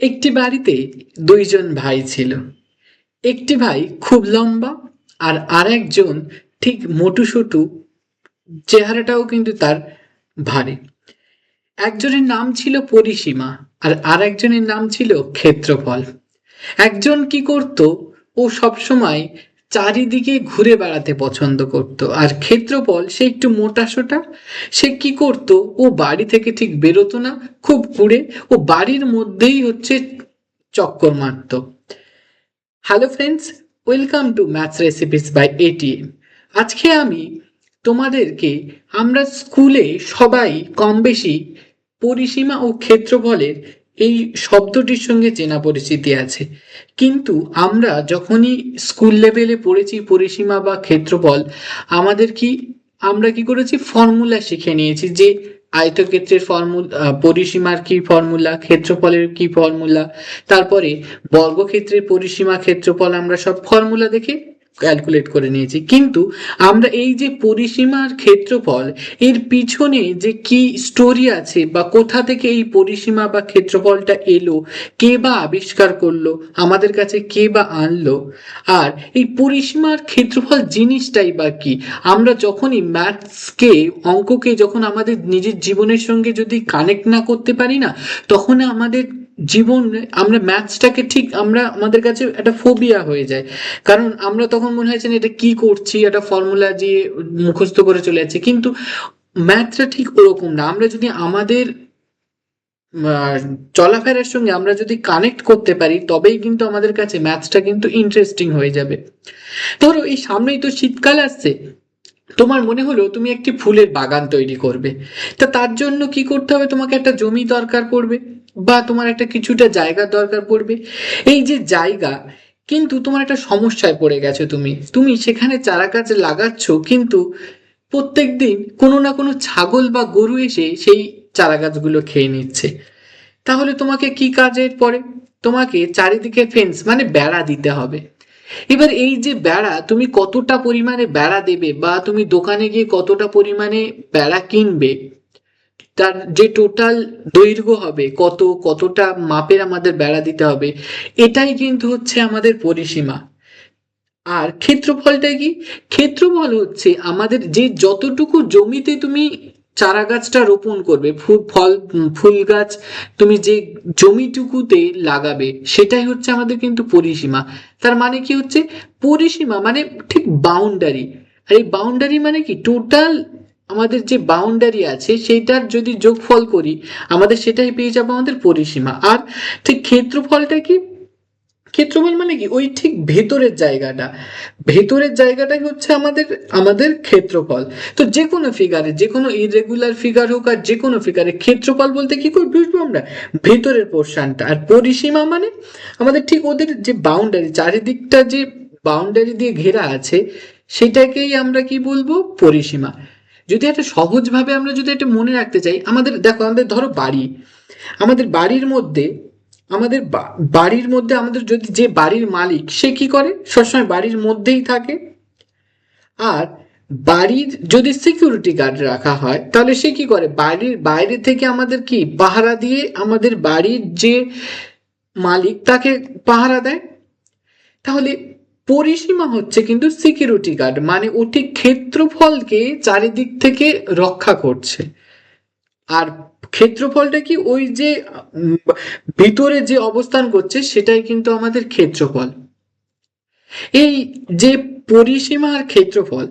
একটি বাড়িতে দুইজন ভাই ছিল। একটি ভাই খুব লম্বা আর আর একজন ঠিক মোটুসুটু চেহারাটাও কিন্তু তার ভারী। একজনের নাম ছিল পরিসীমা আর আর একজনের নাম ছিল ক্ষেত্রফল। একজন কি করত ও সবসময় চারিদিকে ঘুরে বেড়াতে পছন্দ করত। আর ক্ষেত্রফল, সে একটু মোটাসোটা সে কি করত? ও বাড়ি থেকে ঠিক বেরোতো না, খুব কুড়ে, ও বাড়ির মধ্যেই হচ্ছে চক্কর মারতো। Hello friends welcome to maths recipes by ATM আজকে আমি তোমাদেরকে, আমরা স্কুলে সবাই কম বেশি পরিসীমা ও ক্ষেত্রফলের এই শব্দটির সঙ্গে চেনা পরিচিতি আছে। কিন্তু আমরা যখনই স্কুল লেভেলে পড়েছি পরিসীমা বা ক্ষেত্রফল, আমাদের কি, আমরা কি করেছি? ফর্মুলা শিখে নিয়েছি যে আয়তক্ষেত্রের ফর্মুলা পরিসীমার কি ফর্মুলা ক্ষেত্রফলের কি ফর্মুলা তারপরে বর্গক্ষেত্রের পরিসীমা, ক্ষেত্রফল, আমরা সব ফর্মুলা দেখে ক্যালকুলেট করে নিয়েছি। কিন্তু আমরা এই যে পরিসীমার ক্ষেত্রফল, এর পিছনে যে কি স্টোরি আছে বা কোথা থেকে এই পরিসীমা বা ক্ষেত্রফলটা এলো, কে বা আবিষ্কার করল, আমাদের কাছে কে বা আনলো, আর এই পরিসীমার ক্ষেত্রফল জিনিসটাই বা কি? আমরা যখনই ম্যাথসকে অঙ্ককে যখন আমাদের নিজের জীবনের সঙ্গে যদি কানেক্ট না করতে পারি না, তখন আমাদের জীবন, আমরা ম্যাথসটাকে ঠিক, আমরা আমাদের কাছে একটা ফোবিয়া হয়ে যায়। কারণ আমরা তখন মনে হয়েছে এটা কি করছি? একটা ফর্মুলা দিয়ে মুখস্থ করে চলে যাচ্ছে। কিন্তু ম্যাথটা ঠিক ওরকম না। আমরা যদি আমাদের চলাফেরার সঙ্গে আমরা যদি কানেক্ট করতে পারি, তবেই কিন্তু আমাদের কাছে ম্যাথসটা কিন্তু ইন্টারেস্টিং হয়ে যাবে। ধরো, এই সামনেই তো শীতকাল আসছে। তোমার মনে হলো তুমি একটি ফুলের বাগান তৈরি করবে। তা তার জন্য কি করতে হবে? তোমাকে একটা জমি দরকার পড়বে। বা তোমার একটা কিছুটা জায়গার দরকার পড়বে। এই যে জায়গা, কিন্তু তোমার একটা সমস্যায় পড়ে গেছো তুমি। তুমি সেখানে চারা গাছ লাগাচ্ছ, কিন্তু প্রত্যেক দিন কোনো না কোনো ছাগল বা গরু এসে সেই চারা গাছগুলো খেয়ে নিচ্ছে। তাহলে তোমাকে কি কাজের পরে তোমাকে চারিদিকে ফেন্স মানে বেড়া দিতে হবে। এবার এই যে বেড়া, তুমি কতটা পরিমাণে বেড়া দেবে বা তুমি দোকানে গিয়ে কতটা পরিমাণে বেড়া কিনবে তার যে টোটাল দৈর্ঘ্য হবে, কত, কতটা মাপের আমাদের বেড়া দিতে হবে, এটাই কিন্তু হচ্ছে আমাদের পরিসীমা। আর ক্ষেত্রফলটা কি? ক্ষেত্রফল হচ্ছে আমাদের যে যতটুকু জমিতে তুমি চারা গাছটা রোপণ করবে ফুল ফল ফুল গাছ তুমি যে জমিটুকুতে লাগাবে, সেটাই হচ্ছে আমাদের কিন্তু পরিসীমা। তার মানে কি হচ্ছে? পরিসীমা মানে ঠিক বাউন্ডারি আর এই বাউন্ডারি মানে কি? টোটাল আমাদের যে বাউন্ডারি আছে, সেইটার যদি যোগফল করি, আমাদের সেটাই পেয়ে যাব আমাদের পরিসীমা। আর ঠিক ক্ষেত্রফলটা কি? ক্ষেত্রফল মানে কি? ওই ঠিক ভেতরের জায়গাটা। ভেতরের জায়গাটাই হচ্ছে আমাদের আমাদের ক্ষেত্রফল। তো যে কোনো ফিগারে যে কোনো ইরেগুলার ফিগার হোক আর যে কোনো ফিগারে ক্ষেত্রফল বলতে কি করে বুঝব আমরা? ভেতরের পোর্শনটা আর পরিসীমা মানে আমাদের ঠিক ওদের যে বাউন্ডারি চারিদিকটা যে বাউন্ডারি দিয়ে ঘেরা আছে, সেটাকেই আমরা কি বলব? পরিসীমা। যদি একটা সহজভাবে আমরা যদি এটা মনে রাখতে চাই, আমাদের, দেখো, আমাদের ধরো বাড়ি। আমাদের বাড়ির মধ্যে, আমাদের বাড়ির মধ্যে আমাদের যদি যে বাড়ির মালিক, সে কি করে? সবসময় বাড়ির মধ্যেই থাকে। আর বাড়ির যদি সিকিউরিটি গার্ড রাখা হয়, তাহলে সে কি করে? বাড়ির বাইরে থেকে আমাদের কি? পাহারা দিয়ে আমাদের বাড়ির যে মালিক, তাকে পাহারা দেয়। তাহলে পরিসীমা হচ্ছে কিন্তু সিকিউরিটি গার্ড মানে ও ঠিক ক্ষেত্রফলকে চারিদিক থেকে রক্ষা করছে। আর ক্ষেত্রফলটা কি ওই যে ভিতরে যে অবস্থান করছে সেটাই কিন্তু আমাদের ক্ষেত্রফল। এই যে পরিসীমা আর ক্ষেত্রফল,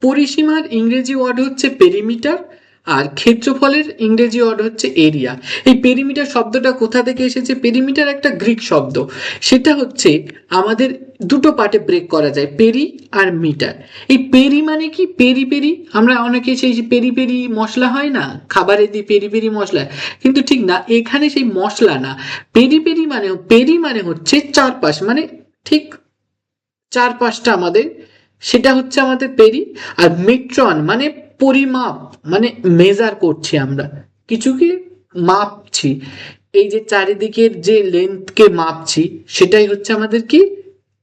পরিসীমার ইংরেজি ওয়ার্ড হচ্ছে পেরিমিটার আর ক্ষেত্রফলের ইংরেজি ওয়ার্ড হচ্ছে এরিয়া এই পেরিমিটার শব্দটা কোথা থেকে এসেছে? পেরিমিটার একটা গ্রিক শব্দ। সেটা হচ্ছে আমাদের দুটো পার্টে ব্রেক করা যায় পেরি আর মিটার এই পেরি মানে কি? পেরি পেরি আমরা অনেকে সেই পেরি পেরি মশলা হয় না? খাবারে দিই পেরি পেরি মশলা। কিন্তু ঠিক না, এখানে সেই মশলা না। পেরি পেরি মানে পেরি মানে হচ্ছে চারপাশ মানে ঠিক চারপাশটা আমাদের, সেটা হচ্ছে আমাদের পেরি আর মেট্রন মানে পরিমাপ মানে মেজার করছি আমরা। কিছুকে মাপছি। এই যে চারিদিকের যে লেন্থকে মাপছি, সেটাই হচ্ছে আমাদের কি?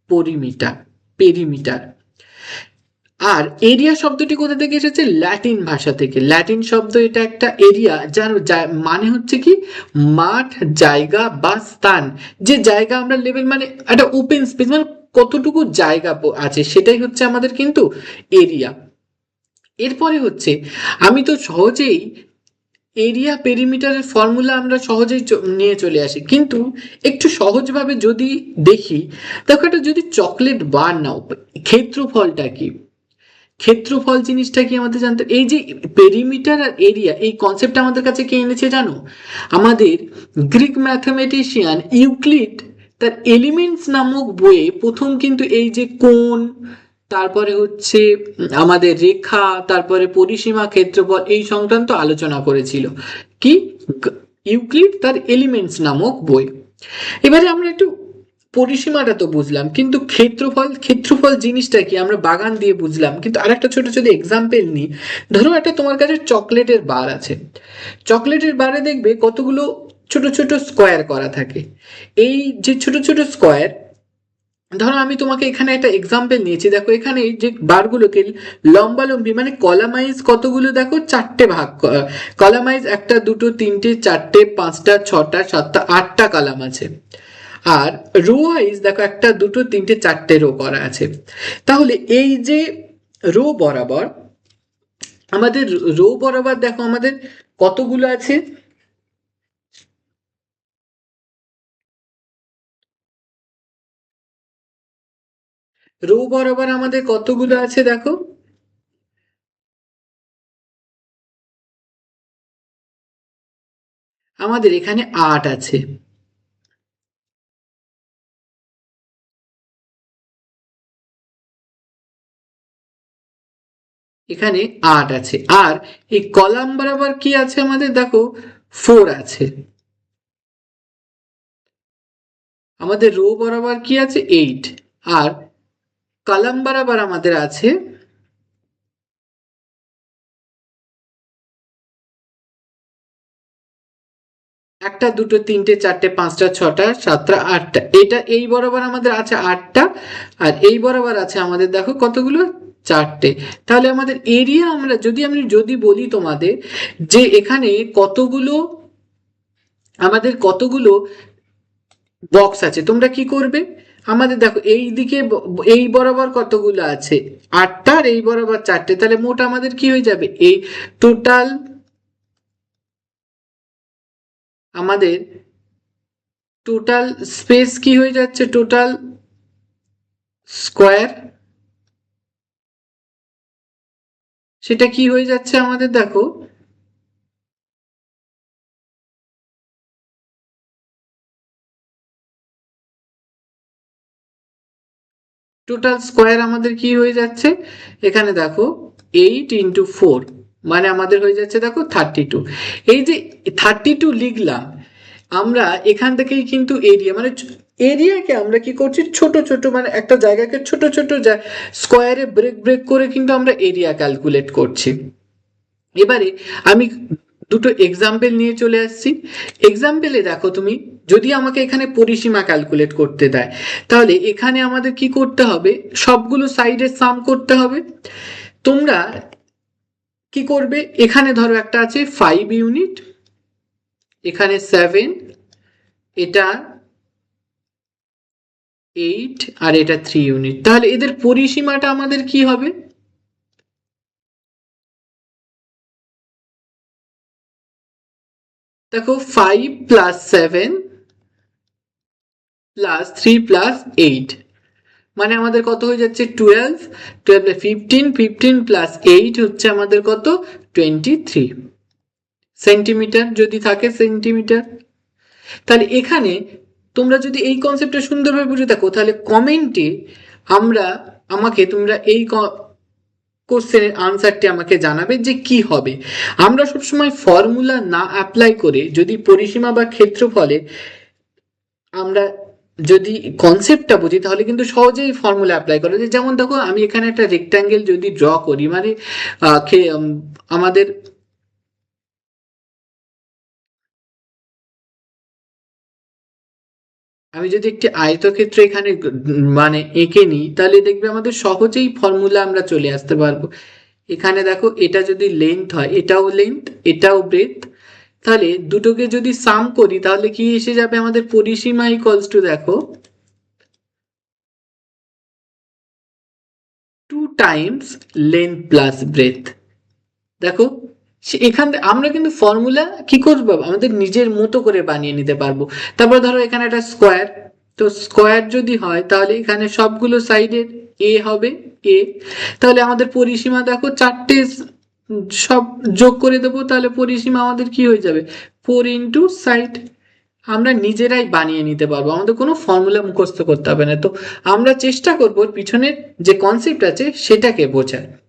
পরিমিটার পেরিমিটার আর এরিয়া শব্দটি কোথা থেকে এসেছে? ল্যাটিন ভাষা থেকে। ল্যাটিন শব্দ এটা একটা এরিয়া যার মানে হচ্ছে কি? মাঠ, জায়গা বা স্থান। যে জায়গা আমরা লেভেল মানে একটা ওপেন স্পেস মানে কতটুকু জায়গা আছে, সেটাই হচ্ছে আমাদের কিন্তু এরিয়া এরপরে হচ্ছে, আমি তো সহজেই এরিয়া পেরিমিটারের ফর্মুলা আমরা সহজেই নিয়ে চলে আসি। কিন্তু একটু সহজভাবে যদি দেখি, দেখো একটা যদি চকলেট বার নাও, ক্ষেত্রফলটা কি? ক্ষেত্রফল জিনিসটা কি আমাদের জানতে? এই যে পেরিমিটার আর এরিয়া, এই কনসেপ্টটা আমাদের কাছে কে এনেছে জানো? আমাদের গ্রিক ম্যাথামেটিশিয়ান ইউক্লিড তার এলিমেন্টস নামক বইয়ে প্রথম কিন্তু এই যে কোণ তারপরে হচ্ছে, আমাদের রেখা, তারপরে পরিসীমা ক্ষেত্রফল এই সংক্রান্ত আলোচনা করেছিল। কি? ইউক্লিড তার এলিমেন্টস নামক বই। এবারে আমরা একটু পরিসীমাটা তো বুঝলাম, কিন্তু ক্ষেত্রফল ক্ষেত্রফল জিনিসটা কি? আমরা বাগান দিয়ে বুঝলাম, কিন্তু আরেকটা ছোট ছোট এক্সাম্পল নিই। ধরো একটা তোমার কাছে চকলেটের বার আছে। চকলেটের বারে দেখবে কতগুলো ছোট ছোট স্কোয়ার করা থাকে। এই যে ছোট ছোট স্কোয়ার ধরো আমি তোমাকে এখানে একটা এক্সাম্পল নিয়েছি। দেখো এখানে যে বারগুলোকে লম্বালম্বি মানে কলামাইজ কতগুলো? দেখো চারটে ভাগ কলামাইজ একটা, দুটো, তিনটে, চারটে, পাঁচটা, ছটা, সাতটা, আটটা কলাম আছে। আর রো ওয়াইজ দেখো একটা, দুটো, তিনটে, চারটে রো করা আছে। তাহলে এই যে রো বরাবর, আমাদের রো বরাবর দেখো আমাদের কতগুলো আছে? রো বরাবর আমাদের কতগুলো আছে দেখো? আমাদের এখানে আট আছে। এখানে আট আছে। আর এই কলাম বরাবর কি আছে আমাদের? দেখো, ফোর আছে। আমাদের রো বরাবর কি আছে? এইট। আর কলাম বরাবর আমাদের আছে। একটা, দুটো, তিনটে, চারটে, পাঁচটা, ছটা, সাতটা, আটটা। এটা এই বরাবর আমাদের আছে আটটা, আর এই বরাবর আছে আমাদের দেখো কতগুলো? চারটে। তাহলে আমাদের এরিয়া আমরা যদি আমি যদি বলি তোমাদের যে এখানে কতগুলো, আমাদের কতগুলো বক্স আছে, তোমরা কি করবে? আমাদের দেখো, এই দিকে এই বরাবর কতগুলো আছে? আটটা আর এই বরাবর চারটে। তাহলে মোট আমাদের কি হয়ে যাবে? এই টোটাল আমাদের টোটাল স্পেস কি হয়ে যাচ্ছে? টোটাল স্কোয়ার সেটা কি হয়ে যাচ্ছে আমাদের দেখো? টোটাল স্কোয়ার আমাদের কি হয়ে যাচ্ছে? এখানে দেখো এইট ইন্টু ফোর মানে আমাদের হয়ে যাচ্ছে দেখো থার্টি টু এই যে থার্টি টু লিখলাম, আমরা এখান থেকেই কিন্তু এরিয়া মানে এরিয়াকে আমরা কি করছি? ছোট ছোট মানে একটা জায়গাকে ছোট ছোট স্কোয়ারে ব্রেক ব্রেক করে কিন্তু আমরা এরিয়া ক্যালকুলেট করছি। এবারে আমি দুটো এক্সাম্পল নিয়ে চলে আসছি। এক্সাম্পলে দেখো তুমি, যদি আমাকে এখানে পরিসীমা ক্যালকুলেট করতে দেয়, তাহলে এখানে আমাদের কি করতে হবে? সবগুলো সাইডের সাম করতে হবে। তোমরা কি করবে? এখানে ধরো একটা আছে ফাইভ ইউনিট এখানে সেভেন এটা এইট আর এটা থ্রি ইউনিট তাহলে এদের পরিসীমাটা আমাদের কি হবে? দেখো five plus seven plus three plus eight মানে আমাদের কত হয়ে যাচ্ছে? Twelve twelve fifteen fifteen plus eight হচ্ছে আমাদের কত? টোয়েন্টি থ্রি সেন্টিমিটার যদি থাকে সেন্টিমিটার তাহলে এখানে তোমরা যদি এই কনসেপ্টটা সুন্দরভাবে বুঝে থাকো, তাহলে কমেন্টে আমরা, আমাকে তোমরা এই কোশ্চেনের আনসারটি আমাকে জানাবে যে কি হবে। আমরা সবসময় ফর্মুলা না অ্যাপ্লাই করে যদি পরিসীমা বা ক্ষেত্রফলে আমরা যদি কনসেপ্টটা বুঝি, তাহলে কিন্তু সহজেই ফর্মুলা অ্যাপ্লাই করা যায়। যেমন দেখো, আমি এখানে একটা রেক্ট্যাঙ্গেল যদি ড্র করি মানে আমাদের আমি যদি একটি আয়তক্ষেত্র এখানে মানে এঁকে নিই, তাহলে দেখবে আমাদের সহজেই ফর্মুলা আমরা চলে আসতে পারব। এখানে দেখো, এটা যদি লেন্থ হয়, এটাও লেন্থ এটাও ব্রেথ তাহলে দুটোকে যদি সাম করি, তাহলে কি এসে যাবে আমাদের পরিসীমা ইকুয়ালস টু দেখো two times length plus breadth দেখো সে- এখান আমরা কিন্তু ফর্মুলা কি করব? আমাদের নিজের মতো করে বানিয়ে নিতে পারব। তারপর ধরো এখানে একটা স্কোয়ার তো স্কোয়ার যদি হয়, তাহলে এখানে সবগুলো সাইডের এ হবে এ তাহলে আমাদের পরিসীমা দেখো চারটে সব যোগ করে দেবো, তাহলে পরিসীমা আমাদের কি হয়ে যাবে? ফোর ইন্টু সাইড আমরা নিজেরাই বানিয়ে নিতে পারব। আমাদের কোনো ফর্মুলা মুখস্থ করতে হবে না। তো আমরা চেষ্টা করব পিছনের যে কনসেপ্ট আছে, সেটাকে বোঝার।